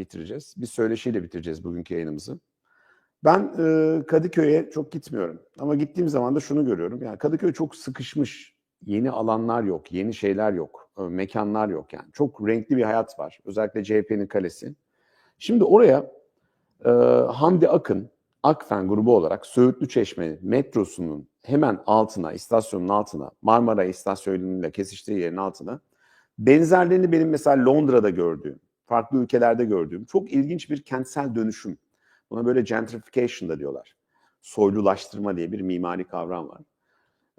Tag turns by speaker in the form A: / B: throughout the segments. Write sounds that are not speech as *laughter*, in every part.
A: bitireceğiz. Bir söyleşiyle bitireceğiz bugünkü yayınımızı. Ben e, Kadıköy'e çok gitmiyorum. Ama gittiğim zaman da şunu görüyorum. Yani Kadıköy çok sıkışmış. Yeni alanlar yok, yeni şeyler yok, e, mekanlar yok yani. Çok renkli bir hayat var. Özellikle CHP'nin kalesi. Şimdi oraya e, Hamdi Akın, Akfen grubu olarak Söğütlü Çeşme metrosunun hemen altına, istasyonun altına, Marmara istasyonuyla kesiştiği yerin altına benzerlerini benim mesela Londra'da gördüğüm, farklı ülkelerde gördüğüm çok ilginç bir kentsel dönüşüm. Buna böyle gentrification da diyorlar. Soylulaştırma diye bir mimari kavram var.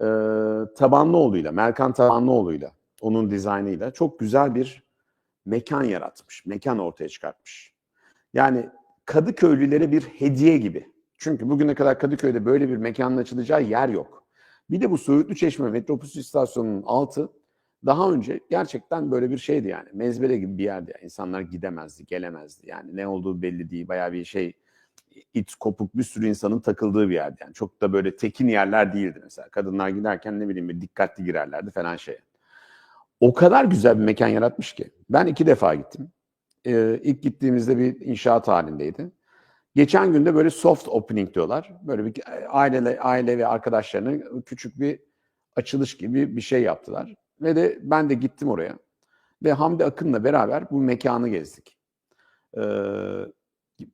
A: Ee, Tabanlıoğlu'yla, Merkan Tabanlıoğlu'yla, onun dizaynıyla çok güzel bir mekan yaratmış, mekan ortaya çıkartmış. Yani Kadıköylülere bir hediye gibi. Çünkü bugüne kadar Kadıköy'de böyle bir mekanın açılacağı yer yok. Bir de bu Söğütlü Çeşme Metrobüs istasyonunun altı daha önce gerçekten böyle bir şeydi yani. Mezbele gibi bir yerdi. Yani. İnsanlar gidemezdi, gelemezdi. Yani ne olduğu belli değil. Bayağı bir şey it kopuk bir sürü insanın takıldığı bir yerdi. Yani çok da böyle tekin yerler değildi mesela. Kadınlar giderken ne bileyim bir dikkatli girerlerdi falan şey. O kadar güzel bir mekan yaratmış ki. Ben iki defa gittim. Ee, ilk gittiğimizde bir inşaat halindeydi. Geçen günde böyle soft opening diyorlar. Böyle bir aile, aile ve arkadaşlarının küçük bir açılış gibi bir şey yaptılar. Ve de ben de gittim oraya. Ve Hamdi Akın'la beraber bu mekanı gezdik. Ee,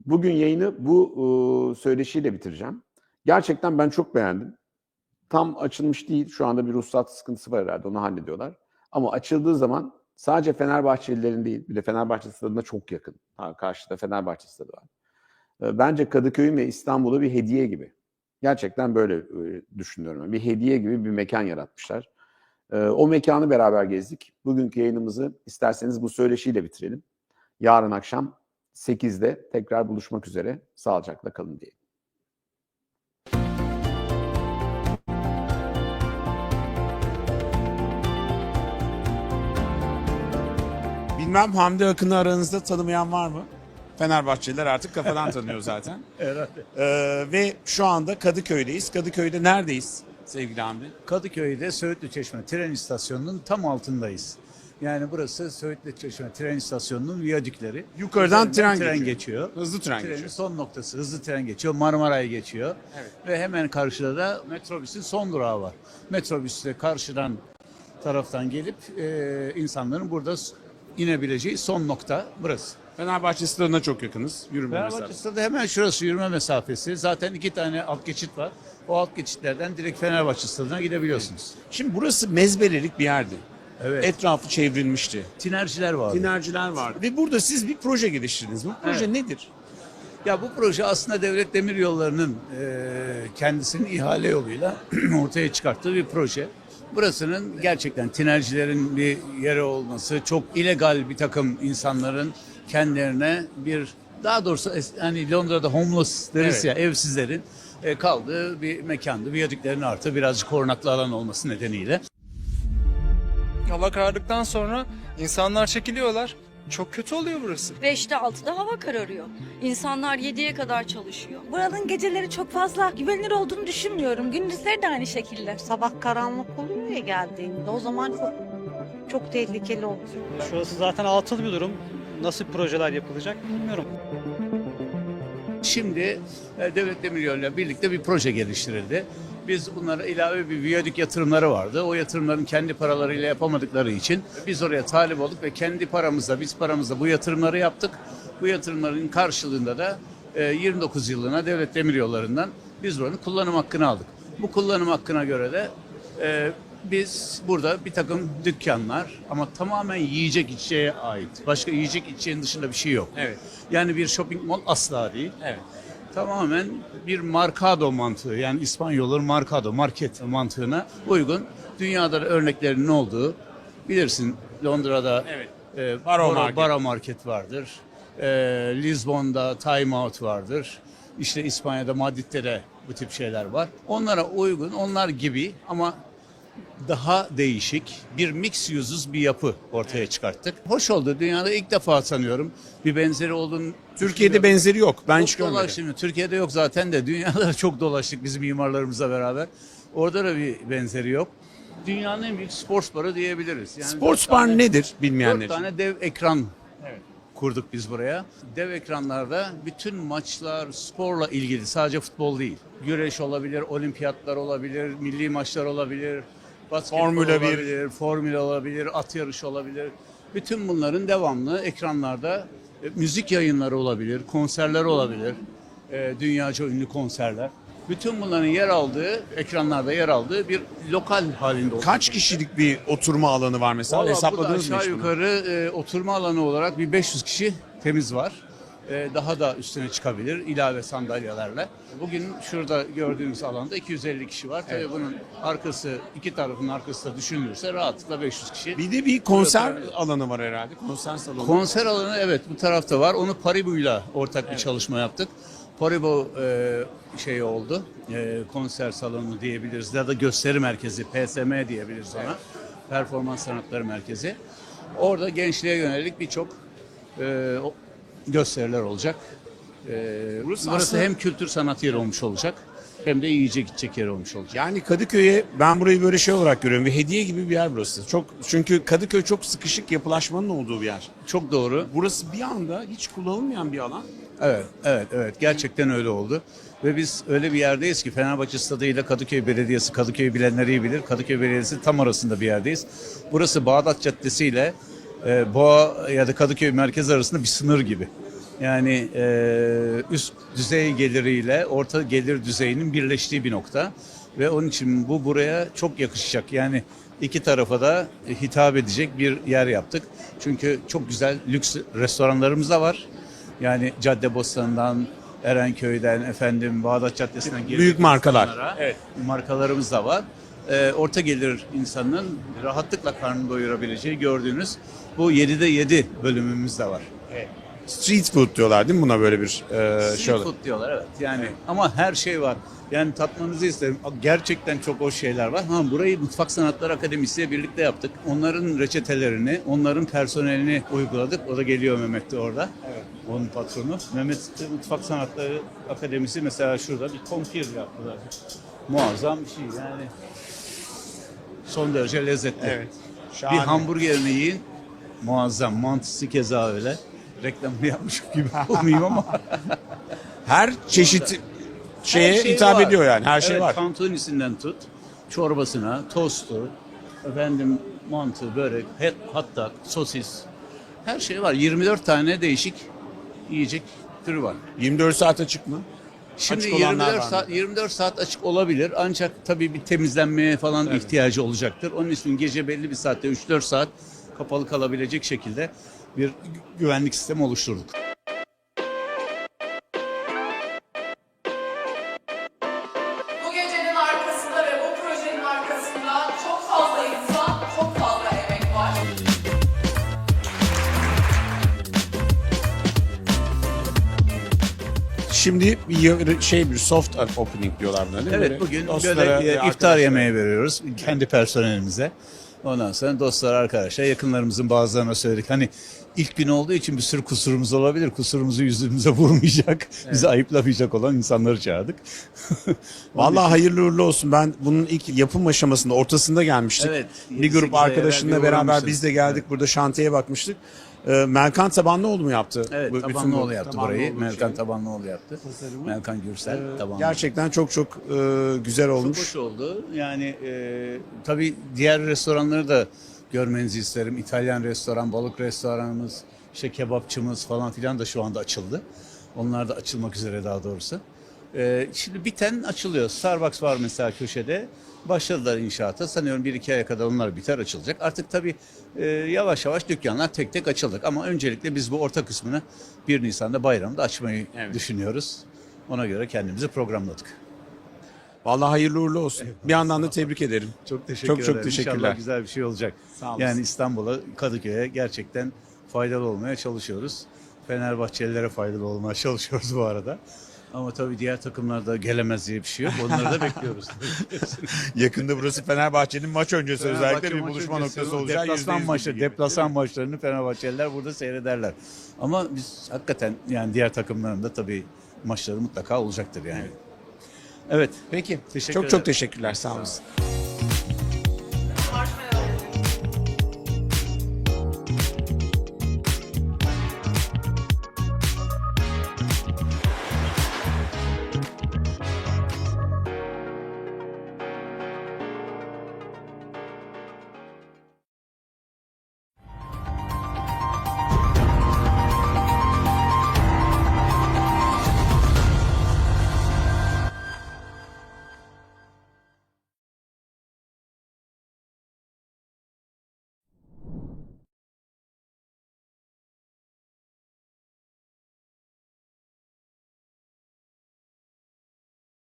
A: bugün yayını bu e, söyleşiyle bitireceğim. Gerçekten ben çok beğendim. Tam açılmış değil. Şu anda bir ruhsat sıkıntısı var herhalde. Onu hallediyorlar. Ama açıldığı zaman sadece Fenerbahçelilerin değil, bir de Fenerbahçe stadına çok yakın. Ha, karşıda Fenerbahçe stadı var. Ee, bence Kadıköy'ün ve İstanbul'a bir hediye gibi. Gerçekten böyle e, düşünüyorum. Bir hediye gibi bir mekan yaratmışlar. Ee, o mekanı beraber gezdik. Bugünkü yayınımızı isterseniz bu söyleşiyle bitirelim. Yarın akşam 8'de tekrar buluşmak üzere. Sağlıcakla kalın diye.
B: Bilmem Hamdi Akın'ı aranızda tanımayan var mı? Fenerbahçeliler artık kafadan tanıyor zaten. *laughs*
C: Herhalde.
B: Ee, ve şu anda Kadıköy'deyiz. Kadıköy'de neredeyiz sevgili Hamdi?
C: Kadıköy'de Söğütlü Çeşme tren istasyonunun tam altındayız. Yani burası Söğütlü Çeşme tren istasyonunun viyadükleri.
B: Yukarıdan tren
C: tren
B: geçiyor.
C: geçiyor.
B: Hızlı tren
C: Trenin
B: geçiyor.
C: son noktası hızlı tren geçiyor. Marmara'ya geçiyor.
B: Evet.
C: Ve hemen karşıda da metrobüsün son durağı var. Metrobüs de karşıdan taraftan gelip e, insanların burada inebileceği son nokta burası.
B: Fenerbahçe stadına çok yakınız. Yürüme
C: Fenerbahçe
B: mesafesi.
C: stadı hemen şurası yürüme mesafesi. Zaten iki tane alt geçit var. O alt geçitlerden direkt Fenerbahçe stadına gidebiliyorsunuz.
B: Şimdi burası mezbelelik bir yerdi.
C: Evet.
B: Etrafı çevrilmişti.
C: Tinerciler vardı.
B: Tinerciler vardı. Ve burada siz bir proje geliştirdiniz. Bu proje
C: Evet.
B: nedir?
C: Ya bu proje aslında Devlet Demiryolları'nın e, kendisinin ihale yoluyla *clears throat* ortaya çıkarttığı bir proje. Burasının gerçekten tinercilerin bir yeri olması, çok illegal bir takım insanların kendilerine bir daha doğrusu hani Londra'da homeless deriz
B: Evet.
C: ya evsizlerin e, kaldığı bir mekandı. Viyadüklerin artı birazcık korunaklı alan olması nedeniyle.
D: Hava karardıktan sonra insanlar çekiliyorlar. Çok kötü oluyor burası.
E: 5'te 6'da hava kararıyor. İnsanlar 7'ye kadar çalışıyor.
F: Buranın geceleri çok fazla güvenilir olduğunu düşünmüyorum. Gündüzleri de aynı şekilde.
G: Sabah karanlık oluyor ya geldiğinde. O zaman çok çok tehlikeli oluyor.
H: Şurası zaten altın bir durum. Nasıl projeler yapılacak bilmiyorum.
C: Şimdi e, Devlet Demiryolu'yla birlikte bir proje geliştirildi. Biz bunlara ilave bir viyadük yatırımları vardı. O yatırımların kendi paralarıyla yapamadıkları için biz oraya talip olduk ve kendi paramızla, biz paramızla bu yatırımları yaptık. Bu yatırımların karşılığında da e, 29 yılına Devlet Demiryolları'ndan biz buranın kullanım hakkını aldık. Bu kullanım hakkına göre de e, biz burada bir takım dükkanlar ama tamamen yiyecek içeceğe ait. Başka yiyecek içeceğin dışında bir şey yok.
B: Evet.
C: Yani bir shopping mall asla değil.
B: Evet.
C: Tamamen bir markado mantığı yani İspanyolların markado market mantığına uygun. Dünyada da örneklerinin olduğu bilirsin Londra'da
B: Evet.
C: e,
B: Baro
C: Baro,
B: Market.
C: Baro Market vardır. E, Lizbon'da Time Out vardır. İşte İspanya'da Madrid'de de bu tip şeyler var. Onlara uygun, onlar gibi ama daha değişik bir mix uses bir yapı ortaya çıkarttık. Hoş oldu. Dünyada ilk defa sanıyorum bir benzeri olduğunu
B: Türkiye'de benzeri yok. Ben hiç
C: çok
B: görmedim.
C: dolaştım. Türkiye'de yok zaten de dünyada da *laughs* çok dolaştık bizim mimarlarımızla beraber. Orada da bir benzeri yok. Dünyanın en büyük sports barı diyebiliriz. Yani
B: Sports
C: dört
B: bar
C: tane-
B: nedir
C: Dört
B: bilmeyenler için?
C: tane dev ekran kurduk biz buraya. Dev ekranlarda bütün maçlar sporla ilgili sadece futbol değil. Güreş olabilir, olimpiyatlar olabilir, milli maçlar olabilir, basketbol
A: Formula bir.
C: olabilir, formüle olabilir, at yarışı olabilir. Bütün bunların devamlı ekranlarda e, müzik yayınları olabilir, konserler olabilir. E, dünyaca ünlü konserler. Bütün bunların yer aldığı, ekranlarda yer aldığı bir lokal halinde oldu.
A: Kaç kişilik bir oturma alanı var mesela?
C: Vallahi
A: Hesapladınız mı
C: aşağı
A: hiç bunu?
C: yukarı e, oturma alanı olarak bir 500 kişi temiz var. E, daha da üstüne çıkabilir ilave sandalyelerle. Bugün şurada gördüğünüz alanda 250 kişi var. Tabii bunun arkası, iki tarafın arkası da düşünülürse rahatlıkla 500 kişi.
A: Bir de bir konser alanı var herhalde. Konser salonu.
C: Konser alanı evet bu tarafta var. Onu Paribu'yla ortak bir çalışma yaptık. Paribu e, şey oldu. E, konser salonu diyebiliriz ya da gösteri merkezi PSM diyebiliriz ona. Performans Sanatları Merkezi. Orada gençliğe yönelik birçok e, gösteriler olacak. E,
A: Burası
C: burası hem kültür sanat yeri olmuş olacak hem de yiyecek içecek yeri olmuş olacak.
A: Yani Kadıköy'e ben burayı böyle şey olarak görüyorum. Bir hediye gibi bir yer burası. Çok çünkü Kadıköy çok sıkışık yapılaşmanın olduğu bir yer.
C: Çok doğru.
A: Burası bir anda hiç kullanılmayan bir alan.
C: Evet, evet, evet. Gerçekten öyle oldu. Ve biz öyle bir yerdeyiz ki Fenerbahçe Stadı ile Kadıköy Belediyesi, Kadıköy bilenleri iyi bilir. Kadıköy Belediyesi tam arasında bir yerdeyiz. Burası Bağdat Caddesi ile e, Boğa ya da Kadıköy merkez arasında bir sınır gibi. Yani e, üst düzey geliriyle orta gelir düzeyinin birleştiği bir nokta. Ve onun için bu buraya çok yakışacak. Yani iki tarafa da hitap edecek bir yer yaptık. Çünkü çok güzel lüks restoranlarımız da var. Yani Caddebostan'dan, Erenköy'den, efendim Bağdat Caddesi'nden
A: Büyük markalar. Evet.
C: markalarımız da var. Ee, orta gelir insanın rahatlıkla karnını doyurabileceği gördüğünüz bu 7'de 7 bölümümüz de var.
A: Street food diyorlar değil mi buna böyle bir e,
C: Street
A: şey
C: food diyorlar evet. Yani ama her şey var. Yani tatmanızı isterim. Gerçekten çok hoş şeyler var. Ha burayı Mutfak Sanatları Akademisi ile birlikte yaptık. Onların reçetelerini, onların personelini uyguladık. O da geliyor Mehmet de orada. Evet. Onun patronu. Mehmet de Mutfak Sanatları Akademisi mesela şurada bir kompir yaptılar. Muazzam bir şey yani. Son derece lezzetli.
A: Evet.
C: Bir
A: Şahane.
C: hamburgerini yiyin. Muazzam. Mantısı keza öyle. Reklamını yapmış gibi *laughs* olmayayım ama.
A: Her çeşit şeye
C: Her şey
A: hitap
C: var.
A: ediyor yani. Her şey
C: evet,
A: var.
C: Tantunisinden tut, çorbasına, tostu, efendim mantı, börek, he- hatta sosis. Her şey var. 24 tane değişik yiyecek türü var.
A: 24 saat açık mı?
C: Şimdi
A: Açık olanlar
C: 24
A: var mı?
C: saat 24 saat açık olabilir ancak tabii bir temizlenmeye falan ihtiyacı olacaktır. Onun için gece belli bir saatte 3-4 saat kapalı kalabilecek şekilde bir gü- güvenlik sistemi oluşturduk.
A: Şimdi bir şey bir soft opening diyorlar buna değil mi?
C: Evet bugün
A: dostlara
C: böyle e, iftar yemeği veriyoruz kendi personelimize. Ondan sonra dostlar, arkadaşlar, yakınlarımızın bazılarına söyledik. Hani ilk gün olduğu için bir sürü kusurumuz olabilir. Kusurumuzu yüzümüze *laughs* vurmayacak, bizi ayıplamayacak olan insanları çağırdık. *laughs*
A: Vallahi hayırlı uğurlu olsun. Ben bunun ilk yapım aşamasında, ortasında gelmiştik.
C: Evet,
A: bir grup
C: 7-8 ay
A: arkadaşımla
C: evvel bir
A: beraber biz de geldik. Burada şantiyeye bakmıştık. Ee, Melkan Tabanlıoğlu mu yaptı?
C: Evet,
A: bu- bütün
C: Tabanlıoğlu
A: bu-
C: yaptı
A: Tabanlıoğlu
C: burayı.
A: şeyi?
C: Melkan Tabanlıoğlu yaptı. Melkan Gürsel Tabanlıoğlu.
A: Gerçekten çok çok e, güzel
C: Çok
A: olmuş.
C: hoş oldu. Yani e, tabii diğer restoranları da görmenizi isterim. İtalyan restoran, balık restoranımız, işte kebapçımız falan filan da şu anda açıldı. Onlar da açılmak üzere daha doğrusu. E, şimdi biten açılıyor. Starbucks var mesela köşede. Başladılar inşaata. Sanıyorum bir iki aya kadar onlar biter açılacak. Artık tabii e, yavaş yavaş dükkanlar tek tek açıldık. Ama öncelikle biz bu orta kısmını 1 Nisan'da bayramda açmayı
A: Evet.
C: düşünüyoruz. Ona göre kendimizi programladık.
A: Vallahi hayırlı uğurlu olsun. Bir yandan da tebrik ederim.
C: Çok teşekkür
A: Çok çok
C: ederim.
A: teşekkürler.
C: İnşallah güzel bir şey olacak.
A: Sağ olasın.
C: Yani İstanbul'a, Kadıköy'e gerçekten faydalı olmaya çalışıyoruz. Fenerbahçelilere faydalı olmaya çalışıyoruz bu arada. Ama tabii diğer takımlar da gelemez diye bir şey yok. Onları da bekliyoruz. *laughs*
A: Yakında burası Fenerbahçe'nin maç öncesi özellikle
C: Fenerbahçe
A: bir
C: maçı
A: buluşma
C: öncesi
A: noktası olacağı
C: Deplasman
A: %100
C: maçları,
A: bilgi.
C: deplasman maçlarını Fenerbahçeliler burada seyrederler. Ama biz hakikaten yani diğer takımların da tabii maçları mutlaka olacaktır yani. Evet.
A: Peki.
C: Teşekkür
A: çok
C: ederim.
A: çok teşekkürler. Sağ olasın.